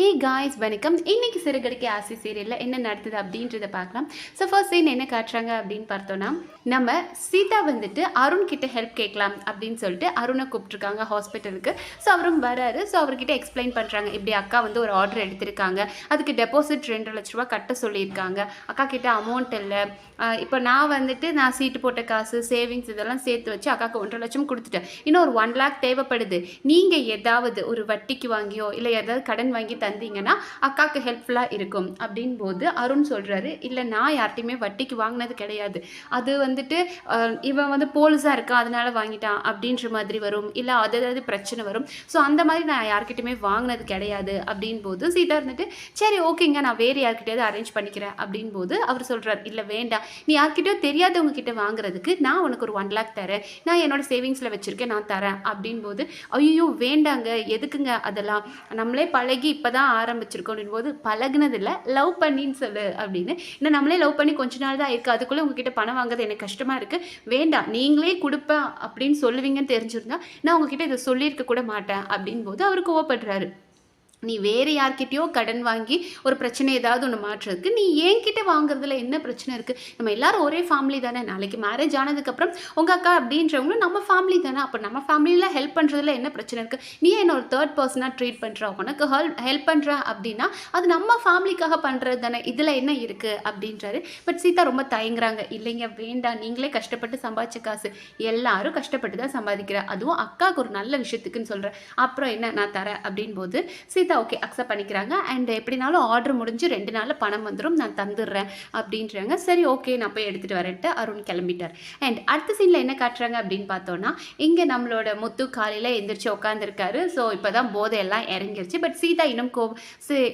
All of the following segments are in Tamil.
ஹே காய்ஸ் வணக்கம். இன்னைக்கு சிறுகடிக்கு ஆசி சீரியலில் என்ன நடக்குது அப்படின்றத பார்க்கலாம். ஸோ ஃபர்ஸ்ட் சீன் என்ன காட்டுறாங்க அப்படின்னு பார்த்தோன்னா நம்ம சீதா வந்துட்டு அருண் கிட்ட ஹெல்ப் கேட்கலாம் அப்படின்னு சொல்லிட்டு அருணை கூப்பிட்ருக்காங்க ஹாஸ்பிட்டலுக்கு ஸோ அவரும் வராரு. ஸோ அவர்கிட்ட எக்ஸ்பிளைன் பண்ணுறாங்க இப்படி அக்கா வந்து ஒரு ஆர்டர் எடுத்திருக்காங்க. அதுக்கு டெபாசிட் ரெண்டு லட்ச ரூபா கட்ட சொல்லியிருக்காங்க. அக்கா கிட்ட அமௌண்ட் இல்லை. இப்போ நான் வந்துட்டு நான் சீட்டு போட்ட காசு சேவிங்ஸ் இதெல்லாம் சேர்த்து வச்சு அக்காவுக்கு ஒன்றரை லட்சம் கொடுத்துட்டேன். இன்னும் ஒரு ஒன் லேக் தேவைப்படுது. நீங்கள் ஏதாவது ஒரு வட்டிக்கு வாங்கியோ இல்லை ஏதாவது கடன் வாங்கி தந்தீங்கன்னா அக்காவுக்கு ஹெல்ப்ஃபுல்லாக இருக்கும். அப்படின் போது அருண் சொல்கிறாரு இல்லை நான் யார்ட்டையுமே வட்டிக்கு வாங்கினது கிடையாது. அது வந்துட்டு இவன் வந்து போலீஸாக இருக்கா அதனால வாங்கிட்டான் அப்படின்ற மாதிரி வரும். இல்லை அது ஏதாவது பிரச்சனை வரும். ஸோ அந்த மாதிரி நான் யார்கிட்டையுமே வாங்கினது கிடையாது. அப்படின் போது சீதா இருந்துட்டு சரி ஓகேங்க நான் வேறு யார்கிட்டயாவது அரேஞ்ச் பண்ணிக்கிறேன். அப்படின் போது அவர் சொல்கிறார் இல்லை வேண்டாம். நீ யார்கிட்டயோ தெரியாதவங்க கிட்ட வாங்குறதுக்கு நான் உனக்கு ஒரு ஒன் லேக் தரேன். நான் என்னோட சேவிங்ஸில் வச்சுருக்கேன் நான் தரேன். அப்படின் போது ஐயோ வேண்டாங்க. எதுக்குங்க அதெல்லாம்? நம்மளே பழகி இப்போ தான் ஆரம்பிச்சிருக்கோம் போது பழகுனதில்ல. லவ் பண்ணின்னு சொல்லு அப்படின்னு. இன்னும் நம்மளே லவ் பண்ணி கொஞ்ச நாள் தான் இருக்குது அதுக்குள்ளே உங்ககிட்ட பணம் வாங்குறது எனக்கு கஷ்டமாக இருக்குது வேண்டாம் நீங்களே கொடுப்பேன் அப்படின்னு சொல்லுவீங்கன்னு தெரிஞ்சிருந்தா நான் உங்ககிட்ட இதை சொல்லியிருக்க கூட மாட்டேன் அப்படின் போது அவர் கோவப்படுறாரு. நீ வேறு யார்கிட்டயோ கடன் வாங்கி ஒரு பிரச்சனை ஏதாவது ஒன்று மாற்றுறதுக்கு நீ என்கிட்ட வாங்குறதுல என்ன பிரச்சனை இருக்குது நம்ம எல்லாரும் ஒரே ஃபேமிலி தானே. நாளைக்கு மேரேஜ் ஆனதுக்கப்புறம் உங்கள் அக்கா அப்படின்றவங்களும் நம்ம ஃபேமிலி தானே. அப்போ நம்ம ஃபேமிலியில் ஹெல்ப் பண்ணுறதுல என்ன பிரச்சனை இருக்குது நீ என்ன ஒரு தேர்ட் பர்சனாக ட்ரீட் பண்ணுற உனக்கு ஹெல்ப் ஹெல்ப் பண்ணுற அப்படின்னா அது நம்ம ஃபேமிலிக்காக பண்ணுறது தானே. இதில் என்ன இருக்குது அப்படின்றாரு. பட் சீதா ரொம்ப தயங்குறாங்க. இல்லைங்க வேண்டாம். நீங்களே கஷ்டப்பட்டு சம்பாதிச்ச காசு. எல்லாரும் கஷ்டப்பட்டு தான் சம்பாதிக்கிற. அதுவும் அக்காவுக்கு ஒரு நல்ல விஷயத்துக்குன்னு சொல்கிறேன் அப்புறம் என்ன? நான் தரேன் அப்படின் போது சீதா ஓகே அக்செப்ட் பண்ணிக்கிறாங்க. அண்ட் எப்படினாலும் ஆர்டர் முடிஞ்சு ரெண்டு நாளில் பணம் வந்துடும் நான் தந்துடுறேன் அப்படின்றாங்க. சரி ஓகே நான் போய் எடுத்துகிட்டு வரேன்ட்டு அருண் கிளம்பிட்டார். அண்ட் அடுத்த சீனில் என்ன காட்டுறாங்க அப்படின்னு பார்த்தோன்னா இங்கே நம்மளோட முத்து காலையில் எந்திரிச்சு உட்காந்துருக்காரு ஸோ இப்போ தான் போதையெல்லாம் இறங்கிருச்சு. பட் சீதா இன்னும் கோ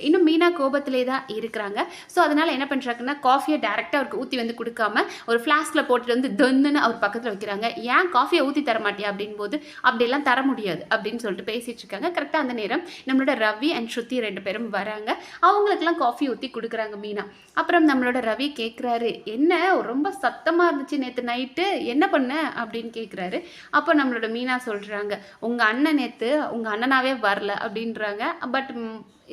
இன்னும் மீனா கோபத்திலே தான் இருக்கிறாங்க. ஸோ அதனால் என்ன பண்ணுறாங்கன்னா காஃபியை டேரெக்டாக அவருக்கு ஊற்றி வந்து கொடுக்காம ஒரு ஃப்ளாஸ்கில் போட்டுட்டு வந்து தொன்னுன்னு அவர் பக்கத்தில் வைக்கிறாங்க. ஏன் காஃபியை ஊற்றி தர மாட்டியா அப்படின் போது அப்படியெல்லாம் தர முடியாது அப்படின்னு சொல்லிட்டு பேசிகிட்டு இருக்காங்க. கரெக்டாக அந்த நேரம் நம்மளோட ரவி அண்ட் ஸ்ருதி ரெண்டு பேரும் வராங்க. அவங்களுக்கெல்லாம் காஃபி ஊற்றி கொடுக்குறாங்க மீனா. அப்புறம் நம்மளோட ரவி கேட்குறாரு என்ன? ரொம்ப சத்தமாக இருந்துச்சு நேற்று நைட்டு. என்ன பண்ண? அப்படின்னு கேட்குறாரு அப்போ நம்மளோட மீனா சொல்கிறாங்க உங்கள் அண்ணன் நேற்று உங்கள் அண்ணனாவே வரல அப்படின்றாங்க. பட்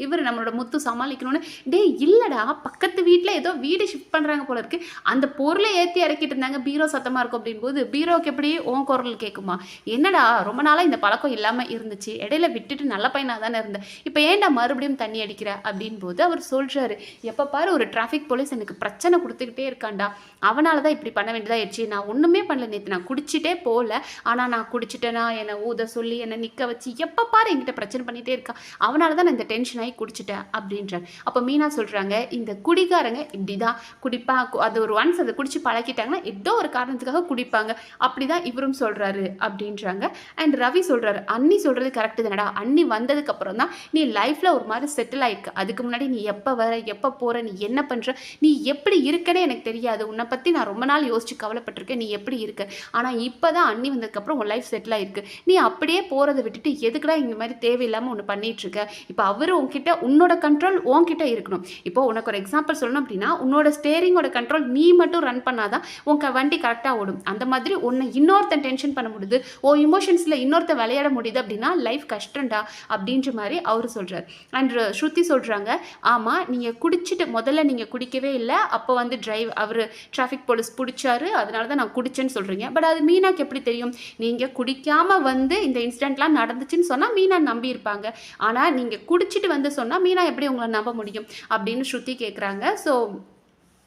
இவர் நம்மளோட முத்து சமாளிக்கணும்னு. டேய் இல்லைடா பக்கத்து வீட்டில் ஏதோ வீடு ஷிஃப்ட் பண்ணுறாங்க போல இருக்கு. அந்த பொருளை ஏற்றி இறக்கிட்டு இருந்தாங்க பீரோ சத்தமாக இருக்கும் அப்படின்போது போது பீரோக்கு எப்படி உன் குரல் கேட்குமா என்னடா ரொம்ப நாளாக இந்த பழக்கம் இல்லாமல் இருந்துச்சு. இடையில விட்டுட்டு நல்ல பையனாக தானே இருந்தேன் இப்போ ஏன்டா மறுபடியும் தண்ணி அடிக்கிற? அப்படின் போது அவர் சொல்கிறாரு எப்போ பாரு ஒரு டிராஃபிக் போலீஸ் எனக்கு பிரச்சனை கொடுத்துக்கிட்டே இருக்கான்டா. அவனால தான் இப்படி பண்ண வேண்டியதாக ஆயிடுச்சு. நான் ஒன்றுமே பண்ணல நேற்று நான் குடிச்சிட்டே போகல ஆனால் நான் குடிச்சிட்டேனா? என்னை ஊத சொல்லி என்னை நிற்க வச்சு எப்போ பாரு என்கிட்ட பிரச்சனை பண்ணிகிட்டே இருக்கான் அவனால தான் நான் இந்த டென்ஷன் ஆகி குடிச்சிட்டேன் அப்படின்றாங்க அப்போ மீனா சொல்கிறாங்க இந்த குடிகாரங்க இப்படி தான் குடிப்பா கு- அது ஒரு ஒன்ஸ் அதை குடிச்சு பழக்கிட்டாங்கன்னா ஏதோ ஒரு காரணத்துக்காக குடிப்பாங்க. அப்படி தான் இவரும் சொல்கிறாரு அப்படின்றாங்க. அண்ட் ரவி சொல்கிறாரு அண்ணி சொல்கிறது கரெக்டு தானடா. அண்ணி வந்ததுக்கப்புறம் தான் நீ லைஃப்பில் ஒரு மாதிரி செட்டில் ஆயிருக்கு. அதுக்கு முன்னாடி நீ எப்போ வர எப்போ போகிற நீ என்ன பண்ணுற நீ எப்படி இருக்கனே எனக்கு தெரியாது. உன்னை பற்றி நான் ரொம்ப நாள் யோசிச்சு கவலைப்பட்டிருக்கேன் நீ எப்படி இருக்க? ஆனால் இப்போ தான் அண்ணி வந்ததுக்கப்புறம் உன் லைஃப் செட்டில் ஆயிருக்கு. நீ அப்படியே போகிறத விட்டுட்டு எதுக்குடா இந்த மாதிரி தேவையில்லாமல் ஒன்று பண்ணிட்டு இருக்க? இப்போ அவரும் உன்கிட்ட உன்னோட கண்ட்ரோல் உன்கிட்ட இருக்கணும். இப்போ உனக்கு ஒரு எக்ஸாம்பிள் சொல்லணும் அப்படின்னா உன்னோட ஸ்டேரிங்கோட கண்ட்ரோல் நீ மட்டும் ரன் பண்ணாதான் உங்க வண்டி கரெக்டாக ஓடும். அந்த மாதிரி உன்னை இன்னொருத்தன் டென்ஷன் பண்ண முடியுது. ஓ இமோஷன்ஸில் இன்னொருத்தன் விளையாட முடியுது அப்படின்னா லைஃப் கஷ்டம்டா அப்படின்ற மாதிரி அவர் சொல்கிறார் அண்ட் ஸ்ருதி சொல்கிறாங்க ஆமாம் நீங்கள் குடிச்சிட்டு முதல்ல நீங்கள் குடிக்கவே இல்லை. அப்போ வந்து டிரைவ் அவர் டிராஃபிக் போலீஸ் பிடிச்சாரு. அதனால தான் நான் குடிச்சேன்னு சொல்கிறீங்க பட் அது மீனாக்கு எப்படி தெரியும்? நீங்கள் குடிக்காமல் வந்து இந்த இன்சிடெண்ட்லாம் நடந்துச்சுன்னு சொன்னால் மீனா நம்பி இருப்பாங்க ஆனால் நீங்கள் குடிச்சிட்டு வந்து சொன்னால் மீனா எப்படி உங்களை நம்ப முடியும்? அப்படின்னு ஸ்ருதி கேட்குறாங்க ஸோ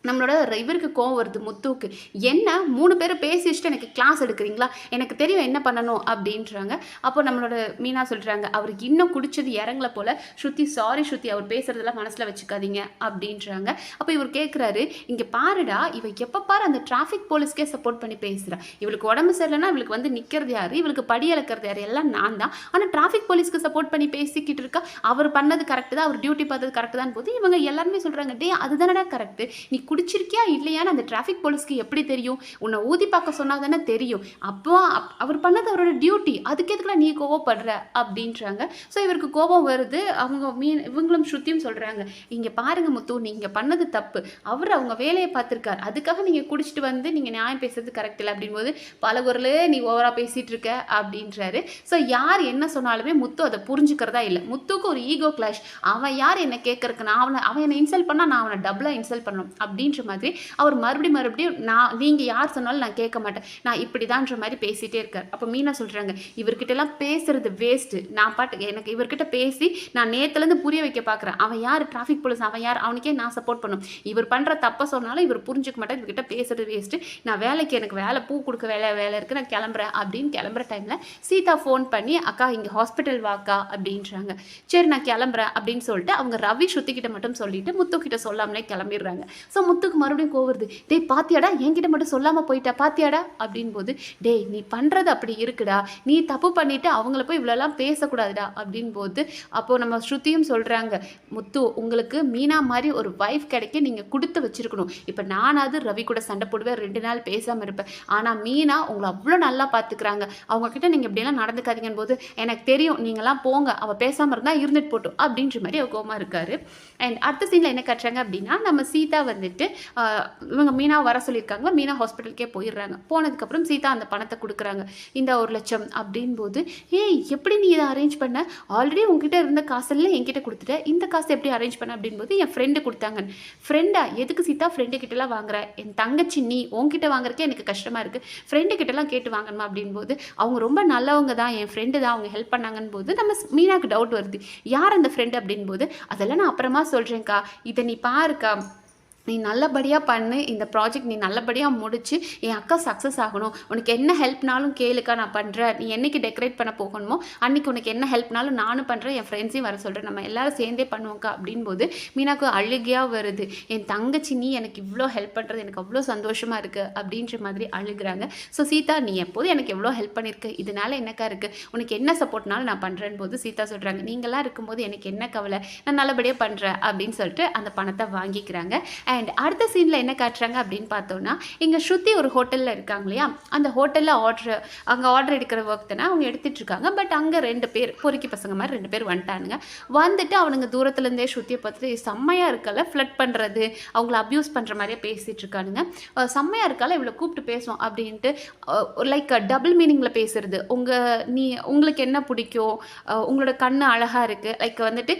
நம்மளோட இவருக்கு கோவம் வருது முத்துவுக்கு. என்ன? மூணு பேரும் பேசி வச்சுட்டு எனக்கு கிளாஸ் எடுக்கிறீங்களா? எனக்கு தெரியும் என்ன பண்ணணும் அப்படின்றாங்க. அப்போ நம்மளோட மீனா சொல்கிறாங்க அவருக்கு இன்னும் குடிச்சது இறங்கல போல. ஸ்ருதி சாரி ஸ்ருதி அவர் பேசுகிறதெல்லாம் மனசில் வச்சுக்காதீங்க அப்படின்றாங்க. அப்போ இவர் கேட்குறாரு இங்கே பாருடா இவ எப்போ பாரு அந்த டிராஃபிக் போலீஸ்க்கே சப்போர்ட் பண்ணி பேசுகிறா இவளுக்கு உடம்பு சரியில்லைன்னா இவளுக்கு வந்து நிற்கிறது யார்? இவளுக்கு படி இழக்கிறது யார்? எல்லாம் நான் தான். ஆனால் டிராஃபிக் போலீஸ்க்கு சப்போர்ட் பண்ணி பேசிக்கிட்டு இருக்கா? அவர் பண்ணது கரெக்டு தான் அவர் டியூட்டி பார்த்தது கரெக்டு தான் போது இவங்க எல்லாருமே சொல்கிறாங்க டே அதுதானடா கரெக்டு நீ குடிச்சிருக்கியா இல்லையான்னு அந்த டிராஃபிக் போலீஸ்க்கு எப்படி தெரியும்? உன்னை ஊதி பார்க்க சொன்னால் தானே தெரியும். அப்போ அப்- அவர் பண்ணது அவரோட டியூட்டி அதுக்கு எதுக்குலாம் நீ கோவப்படுற? அப்படின்றாங்க. ஸோ இவருக்கு கோபம் வருது. அவங்க மீன் இவங்களும் ஸ்ருத்தியும் சொல்கிறாங்க இங்கே பாருங்கள் முத்து நீங்கள் பண்ணது தப்பு. அவர் அவங்க வேலையை பார்த்துருக்கார். அதுக்காக நீங்கள் குடிச்சிட்டு வந்து நீங்கள் நியாயம் பேசுறது கரெக்ட் இல்லை அப்படின்போது பல குரலே நீ ஓவராக பேசிகிட்டு இருக்க அப்படின்றாரு. ஸோ யார் என்ன சொன்னாலுமே முத்து அதை புரிஞ்சுக்கிறதா இல்லை. முத்துக்கு ஒரு ஈகோ கிளாஷ் அவன் யார் என்ன கேட்கறக்கு நான் அவனை அவன் என்னை இன்சல்ட் பண்ணால் நான் அவனை டபுளாக இன்சல்ட் பண்ணணும். அப்படின்ற மாதிரி அவர் மறுபடியும் மறுபடியும் நான் நீங்கள் யார் சொன்னாலும் நான் கேட்க மாட்டேன். நான் இப்படி தான்ற மாதிரி பேசிகிட்டே இருக்கார். அப்போ மீனா சொல்கிறாங்க இவர்கிட்ட எல்லாம் பேசுறது வேஸ்ட்டு நான் பாட்டு எனக்கு இவர்கிட்ட பேசி நான் நேத்துலேருந்து புரிய வைக்க பார்க்குறேன் அவன் யார்? டிராஃபிக் போலீஸ் அவன் யார்? அவனுக்கே நான் சப்போர்ட் பண்ணும். இவர் பண்ணுற தப்பை சொன்னாலும் இவர் புரிஞ்சுக்க மாட்டேன் இவர்கிட்ட பேசுறது வேஸ்ட்டு நான் வேலைக்கு எனக்கு வேலை பூ கொடுக்க வேலை வேலை இருக்குது நான் கிளம்புறேன் அப்படின்னு கிளம்புற டைமில் சீதா ஃபோன் பண்ணி அக்கா இங்கே ஹாஸ்பிட்டல் வாக்கா? அப்படின்றாங்க. சரி நான் கிளம்புறேன் அப்படின்னு சொல்லிட்டு அவங்க ரவி ஸ்ருதிக்கிட்ட மட்டும் சொல்லிட்டு முத்துக்கிட்ட சொல்லாமலே கிளம்பிடுறாங்க. ஸோ முத்துக்கு மறுபடியும் கோவருது டேய் பாத்தியாடா? என்கிட்ட மட்டும் சொல்லாமல் போயிட்டா பாத்தியாடா? அப்படின் போது டேய் நீ பண்ணுறது அப்படி இருக்குடா. நீ தப்பு பண்ணிட்டு அவங்கள போய் இவ்வளோலாம் பேசக்கூடாதுடா. அப்படின் போது அப்போ நம்ம ஸ்ருதியும் சொல்கிறாங்க முத்து உங்களுக்கு மீனா மாதிரி ஒரு வைஃப் கிடைக்க நீங்கள் கொடுத்து வச்சிருக்கணும். இப்போ நானாவது ரவி கூட சண்டை போடுவேன் ரெண்டு நாள் பேசாமல் இருப்பேன். ஆனால் மீனா உங்களை அவ்வளோ நல்லா பார்த்துக்கிறாங்க அவங்க கிட்ட நீங்கள் இப்படியெல்லாம் நடந்துக்காதீங்கன்னு போது எனக்கு தெரியும் நீங்களாம் போங்க அவள் பேசாமல் இருந்தால் இருந்துட்டு போட்டும். அப்படின்ற மாதிரி அவர் கோமா இருக்காரு. அண்ட் அடுத்த சீனில் என்ன கட்டுறாங்க அப்படின்னா நம்ம சீதா வந்துட்டு சொல்லிட்டு இவங்க மீனா வர சொல்லியிருக்காங்க. மீனா ஹாஸ்பிட்டலுக்கே போயிடுறாங்க. போனதுக்கப்புறம் சீதா அந்த பணத்தை கொடுக்குறாங்க. இந்த ஒரு லட்சம் அப்படின் போது ஏய் எப்படி நீ இதை அரேஞ்ச் பண்ண? ஆல்ரெடி உங்ககிட்ட இருந்த காசெல்லாம் என்கிட்ட கொடுத்துட்ட. இந்த காசை எப்படி அரேஞ்ச் பண்ண? அப்படின்போது என் ஃப்ரெண்டு கொடுத்தாங்க ஃப்ரெண்டா எதுக்கு சீதா? ஃப்ரெண்டு கிட்டலாம் வாங்குற? என் தங்கச்சி நீ? உங்ககிட்ட வாங்குறக்கே எனக்கு கஷ்டமாக இருக்குது ஃப்ரெண்டு கிட்டலாம் கேட்டு வாங்கணுமா? அப்படின்போது அவங்க ரொம்ப நல்லவங்க தான். என் ஃப்ரெண்டு தான். அவங்க ஹெல்ப் பண்ணாங்கன்னு போது நம்ம மீனாக்கு டவுட் வருது. யார் அந்த ஃப்ரெண்டு அப்படின்போது அதெல்லாம் நான் அப்புறமா சொல்கிறேன்க்கா இதை நீ பாருக்கா. நீ நல்லபடியாக பண்ணு இந்த ப்ராஜெக்ட் நீ நல்லபடியாக முடிச்சு என் அக்கா சக்ஸஸ் ஆகணும். உனக்கு என்ன ஹெல்ப்னாலும் கேளுக்கா நான் பண்ணுறேன் நீ என்னைக்கு டெக்கரேட் பண்ண போகணுமோ அன்றைக்கி உனக்கு என்ன ஹெல்ப்னாலும் நானும் பண்ணுறேன் என் ஃப்ரெண்ட்ஸையும் வர சொல்கிறேன் நம்ம எல்லாரும் சேர்ந்தே பண்ணுவோம்க்கா அப்படின்போது மீனாக்கு அழுகையாக வருது. என் தங்கச்சி நீ எனக்கு இவ்வளோ ஹெல்ப் பண்ணுறது எனக்கு அவ்வளோ சந்தோஷமாக இருக்குது அப்படின்ற மாதிரி அழுகுறாங்க. ஸோ சீதா நீ எப்போதும் எனக்கு எவ்வளோ ஹெல்ப் பண்ணியிருக்கு இதனால என்னக்கா இருக்குது உனக்கு என்ன சப்போர்ட்னாலும் நான் பண்ணுறேன் போது சீதா சொல்கிறாங்க நீங்களாம் இருக்கும்போது எனக்கு என்ன கவலை? நான் நல்லபடியாக பண்ணுறேன் அப்படின்னு சொல்லிட்டு அந்த பணத்தை வாங்கிக்கிறாங்க. அண்ட் அடுத்த சீனில் என்ன காட்டுறாங்க அப்படின்னு பார்த்தோன்னா இங்கே ஸ்ருதி ஒரு ஹோட்டலில் இருக்காங்க இல்லையா? அந்த ஹோட்டலில் ஆர்டர் அங்கே ஆர்டர் எடுக்கிற ஒர்க் தானே அவங்க எடுத்துகிட்டுருக்காங்க பட் அங்கே ரெண்டு பேர் பொறுக்கி பசங்க மாதிரி ரெண்டு பேர் வந்துட்டானுங்க. வந்துட்டு அவனுங்க தூரத்துலேருந்தே ஸ்ருதியை பார்த்துட்டு செம்மையாக இருக்கல ஃப்ளட் பண்ணுறது அவங்கள அப்யூஸ் பண்ணுற மாதிரியே பேசிகிட்டு இருக்கானுங்க. செம்மையாக இருக்கால இவ்வளோ கூப்பிட்டு பேசுவோம் அப்படின்ட்டு லைக் டபுள் மீனிங்கில் பேசுறது. உங்கள் நீ உங்களுக்கு என்ன பிடிக்கும்? உங்களோட கண்ணு அழகாக இருக்குது லைக் வந்துட்டு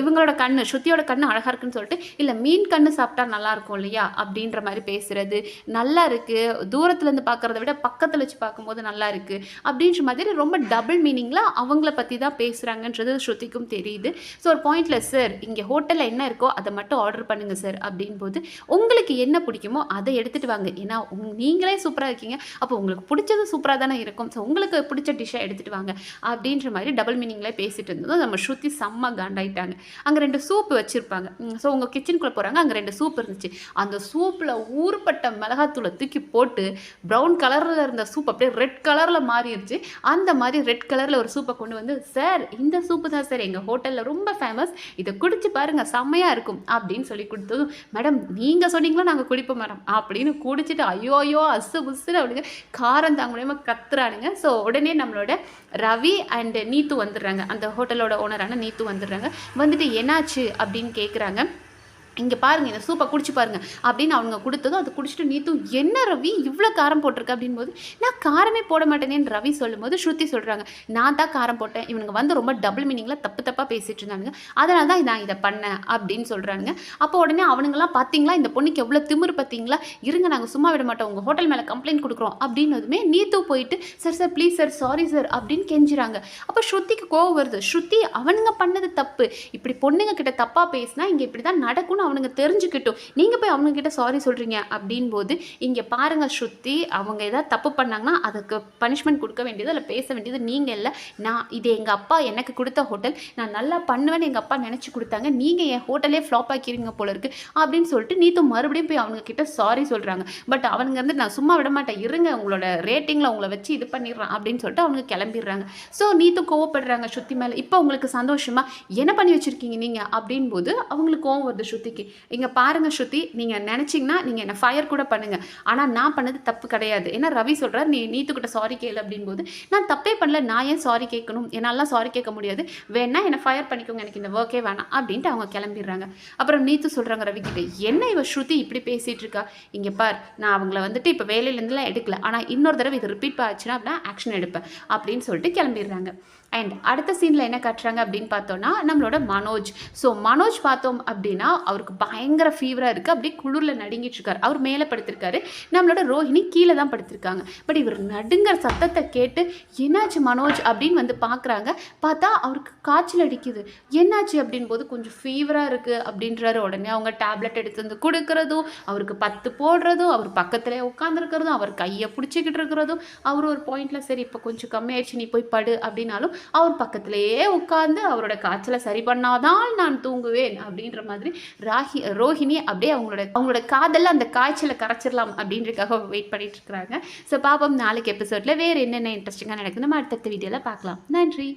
இவங்களோட கண்ணு ஸ்ருதியோட கண்ணு அழகாக இருக்குன்னு சொல்லிட்டு இல்லை மீன் கண்ணு சாப்பிட்டா நல்லா இருக்கும் இல்லையா அப்படின்ற மாதிரி பேசுறது. நல்லா இருக்குது தூரத்துலேருந்து பார்க்குறத விட பக்கத்தில் வச்சு பார்க்கும்போது நல்லா இருக்குது அப்படின்ற மாதிரி ரொம்ப டபுள் மீனிங்கில் அவங்கள பற்றி தான் பேசுகிறாங்கன்றது ஸ்ருதிக்கும் தெரியுது. ஸோ ஒரு பாயிண்ட்ல சார் இங்கே ஹோட்டலில் என்ன இருக்கோ அதை மட்டும் ஆர்டர் பண்ணுங்க சார் அப்படின் போது உங்களுக்கு என்ன பிடிக்குமோ அதை எடுத்துகிட்டு வாங்க. ஏன்னா நீங்களே சூப்பராக இருக்கீங்க. அப்போ உங்களுக்கு பிடிச்சது சூப்பராக தானே இருக்கும். ஸோ உங்களுக்கு பிடிச்ச டிஷ்ஷை எடுத்துகிட்டு வாங்க. அப்படின்ற மாதிரி டபுள் மீனிங்கில் பேசிட்டு இருந்ததும் நம்ம ஸ்ருதி செம்ம காண்டாயிட்டாங்க. அங்கே ரெண்டு சூப் வச்சுருப்பாங்க. ஸோ உங்கள் கிச்சனுக்குள்ளே போகிறாங்க அங்கே ரெண்டு சூப் இருந்துச்சு. அந்த சூப்பில் ஊறுப்பட்ட மிளகாத்தூளை தூக்கி போட்டு ப்ரௌன் கலரில் இருந்த சூப் அப்படியே ரெட் கலரில் மாறிடுச்சு. அந்த மாதிரி ரெட் கலரில் ஒரு சூப்பை கொண்டு வந்து சார் இந்த சூப்பு தான் சார். எங்கள் ஹோட்டலில் ரொம்ப ஃபேமஸ் இதை குடிச்சு பாருங்கள் செம்மையாக இருக்கும். அப்படின்னு சொல்லி கொடுத்ததும் மேடம் நீங்கள் சொன்னீங்களோ நாங்கள் குடிப்போம் மேடம். அப்படின்னு குடிச்சிட்டு ஐயோ ஐயோ அசு புசுன்னு அப்படிங்க காரம் தாங்க முடியாமல் கத்துறானுங்க. ஸோ உடனே நம்மளோட ரவி அண்ட் நீத்து வந்துடுறாங்க. அந்த ஹோட்டலோட ஓனரான நீத்து வந்துடுறாங்க. வந்துட்டு என்னாச்சு? அப்படின்னு கேட்குறாங்க இங்கே பாருங்க இந்த சூப்பை குடிச்சு பாருங்க அப்படின்னு அவங்க கொடுத்ததும் அதை குடிச்சிட்டு நீத்தும் என்ன ரவி? இவ்வளோ காரம் போட்டிருக்க? அப்படின்போது நான் காரமே போட மாட்டேனேன்னு ரவி சொல்லும்போது ஸ்ருதி சொல்கிறாங்க நான் தான் காரம் போட்டேன். இவனுங்க வந்து ரொம்ப டபுள் மீனிங்கில் தப்பு தப்பாக பேசிட்டு இருந்தாங்க அதனால தான் நான் இதை பண்ணேன் அப்படின்னு சொல்கிறாங்க அப்போ உடனே அவனுங்களாம் பார்த்தீங்களா இந்த பொண்ணுக்கு எவ்வளோ திமிரு பார்த்தீங்களா இருங்க நாங்கள் சும்மா விட மாட்டோம். உங்கள் ஹோட்டல் மேலே கம்ப்ளைண்ட் கொடுக்குறோம். அப்படின்னதுமே நீத்து போயிட்டு sir sir please sir sorry sir அப்படின்னு கெஞ்சுறாங்க. அப்போ ஸ்ருதிக்கு கோவம் வருது. ஸ்ருதி அவனுங்க பண்ணது தப்பு. இப்படி பொண்ணுங்க கிட்ட தப்பாக பேசினா இங்கே இப்படி தான் நடக்கும்னு அவனுங்க தெரிஞ்சுக்கிட்டும். நீங்கள் போய் அவங்க கிட்ட சாரி சொல்கிறீங்க அப்படின் போது இங்கே பாருங்கள் ஸ்ருத்தி அவங்க ஏதாவது தப்பு பண்ணாங்கன்னா அதுக்கு பனிஷ்மெண்ட் கொடுக்க வேண்டியது அதில் பேச வேண்டியது நீங்கள் இல்லை. நான் இது எங்கள் அப்பா எனக்கு கொடுத்த ஹோட்டல் நான் நல்லா பண்ணுவேன்னு எங்கள் அப்பா நினச்சி கொடுத்தாங்க. நீங்கள் என் ஹோட்டலே ஃப்ளாப் ஆக்கிறீங்க போல இருக்கு அப்படின்னு சொல்லிட்டு நீத்து மறுபடியும் போய் அவங்க கிட்ட சாரி சொல்கிறாங்க பட் அவனுங்க வந்து நான் சும்மா விட மாட்டேன். இருங்க உங்களோட ரேட்டிங்கில் உங்களை வச்சு இது பண்ணிடுறான். அப்படின்னு சொல்லிட்டு அவங்க கிளம்பிடுறாங்க. ஸோ நீத்து கோவப்படுறாங்க ஸ்ருதி மேலே. இப்போ உங்களுக்கு சந்தோஷமா? என்ன பண்ணி வச்சிருக்கீங்க நீங்கள் அப்படின் போது அவங்களுக்கு கோவம் வருது ஸ்ருதிக்கு இன்னைக்கு. இங்கே பாருங்க ஸ்ருதி நீங்கள் நினச்சிங்கன்னா நீங்கள் என்னை ஃபயர் கூட பண்ணுங்க. ஆனால் நான் பண்ணது தப்பு கிடையாது. ஏன்னா ரவி சொல்கிறார் நீ நீத்துக்கிட்ட சாரி கேளு அப்படின்போது நான் தப்பே பண்ணல. நான் ஏன் சாரி கேட்கணும்? என்னாலாம் சாரி கேட்க முடியாது. வேணா என்னை ஃபயர் பண்ணிக்கோங்க. எனக்கு இந்த ஒர்க்கே வேணாம். அப்படின்ட்டு அவங்க கிளம்பிடுறாங்க. அப்புறம் நீத்து சொல்கிறாங்க ரவி கிட்ட என்ன இவ ஸ்ருதி இப்படி பேசிகிட்டு இருக்கா? இங்கே பார் நான் அவங்கள வந்துட்டு இப்போ வேலையிலேருந்துலாம் எடுக்கல. ஆனால் இன்னொரு தடவை இது ரிப்பீட் ஆச்சுன்னா அப்படின்னா ஆக்ஷன் எடுப்பேன். அப்படின்னு சொல்லிட்டு கிளம்பிடுறாங்க. அண்ட் அடுத்த சீனில் என்ன காட்டுறாங்க அப்படின்னு பார்த்தோன்னா நம்மளோட மனோஜ். ஸோ மனோஜ் பார்த்தோம் அப்படின்னா அவருக்கு பயங்கர ஃபீவராக இருக்குது அப்படியே குளிரில் நடுங்கிட்டுருக்காரு அவர் மேலே படுத்திருக்காரு. நம்மளோட ரோஹிணி கீழே தான் படுத்திருக்காங்க. பட் இவர் நடுங்கிற சத்தத்தை கேட்டு என்னாச்சு மனோஜ்? அப்படின்னு வந்து பார்க்குறாங்க பார்த்தா அவருக்கு காய்ச்சல் அடிக்குது. என்னாச்சு? அப்படின் போது கொஞ்சம் ஃபீவராக இருக்குது அப்படின்றாரு. உடனே அவங்க டேப்லெட் எடுத்து வந்து கொடுக்குறதும் அவருக்கு பத்து போடுறதும் அவர் பக்கத்தில் உட்காந்துருக்கிறதும் அவர் கையை பிடிச்சிக்கிட்டு இருக்கிறதும் அவர் ஒரு பாயிண்டில் சரி இப்போ கொஞ்சம் கம்மியாயிடுச்சு நீ போய் படு அப்படின்னாலும் அவர் பக்கத்திலேயே உட்காந்து அவரோட காய்ச்சலை சரி பண்ணாதான் நான் தூங்குவேன் அப்படின்ற மாதிரி ராகி ரோஹிணி அப்படியே அவங்களோட அவங்களோட காதல்ல அந்த காய்ச்சலை கரைச்சிடலாம் அப்படின்றதுக்காக வெயிட் பண்ணிட்டு இருக்கிறாங்க ஸோ பாப்போம் நாளைக்கு எபிசோட்ல வேறு என்னென்ன இன்ட்ரெஸ்டிங்காக நடக்குது நம்ம அடுத்தடுத்த வீடியோவில் பார்க்கலாம். நன்றி.